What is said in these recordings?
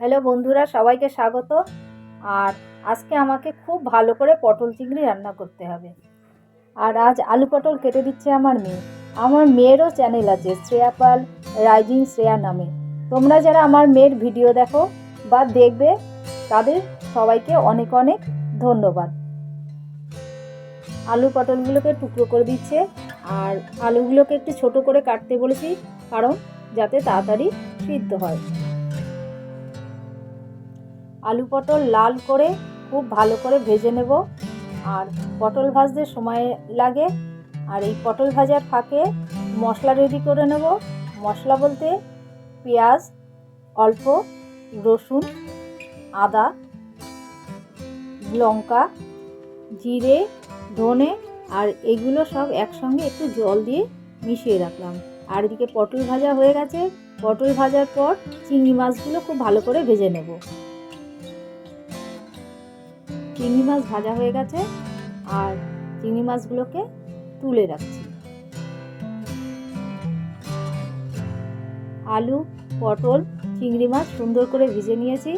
Hello বন্ধুরা, সবাইকে স্বাগত। আর আজকে আমাকে খুব ভালো করে পটল চিংড়ি রান্না করতে হবে। আর আজ আলু পটল কেটে দিচ্ছে আমার মেয়ে। আমার মেয়েরও চ্যানেল আছে, শ্রেয়া পাল রাইজিং শ্রেয়া নামে। তোমরা যারা আমার মেয়ের ভিডিও দেখো বা দেখবে, তাদের সবাইকে অনেক অনেক ধন্যবাদ। আলু পটলগুলোকে টুকরো করে দিচ্ছে, আর আলুগুলোকে একটু ছোট করে কাটতে বলেছি, কারণ যাতে তাড়াতাড়ি সিদ্ধ হয়। আলু পটল লাল করে খুব ভালো করে ভেজে নেব। আর পটল ভাজতে সময় লাগে। আর এই পটল ভাজার ফাঁকে মশলা রেডি করে নেব। মশলা বলতে পেঁয়াজ, অল্প, রসুন, আদা, লঙ্কা, জিরে, ধনে, আর এগুলো সব একসঙ্গে একটু জল দিয়ে মিশিয়ে রাখলাম। আর এদিকে পটল ভাজা হয়ে গেছে। পটল ভাজার পর চিংড়ি মাছগুলো খুব ভালো করে ভেজে নেব। চিংড়ি মাছ ভাজা হয়ে গেছে আর চিংড়ি মাছগুলোকে তুলে রাখছি। আলু, পটল, চিংড়ি মাছ সুন্দর করে ভিজে নিয়েছি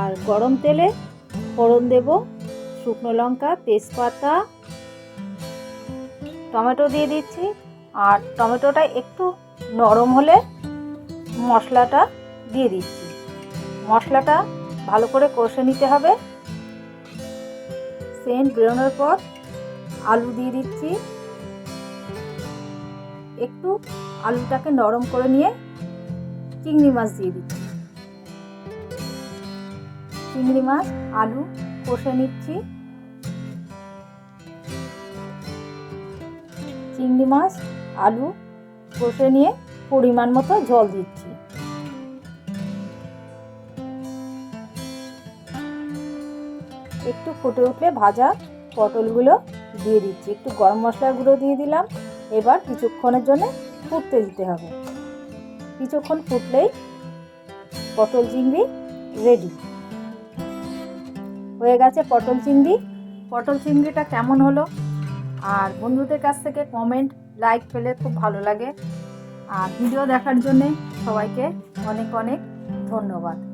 আর গরম তেলে ফোড়ন দেব, শুকনো লঙ্কা, তেজপাতা, টমেটো দিয়ে দিচ্ছি আর টমেটোটা একটু নরম হলে মশলাটা দিয়ে দিচ্ছি। মশলাটা ভালো করে কষে নিতে হবে। সেন্ট বেরোনোর পর আলু দিয়ে দিচ্ছি। একটু আলুটাকে নরম করে নিয়ে চিংড়ি মাছ দিয়ে দিচ্ছি। চিংড়ি মাছ, আলু কষে নিচ্ছি। চিংড়ি মাছ, আলু কষে নিয়ে পরিমাণ মতো জল দিচ্ছি। একটু ফুটে উঠলে ভাজা পটলগুলো দিয়ে দিচ্ছি। একটু গরম মশলার গুঁড়ো দিয়ে দিলাম। এবার কিছুক্ষণের জন্য ফুটতে দিতে হবে। কিছুক্ষণ ফুটলেই পটল চিংড়ি রেডি হয়ে গেছে পটল চিংড়ি। পটল চিংড়িটা কেমন হলো? আর বন্ধুদের কাছ থেকে কমেন্ট লাইক পেলে খুব ভালো লাগে। আর ভিডিও দেখার জন্যে সবাইকে অনেক অনেক ধন্যবাদ।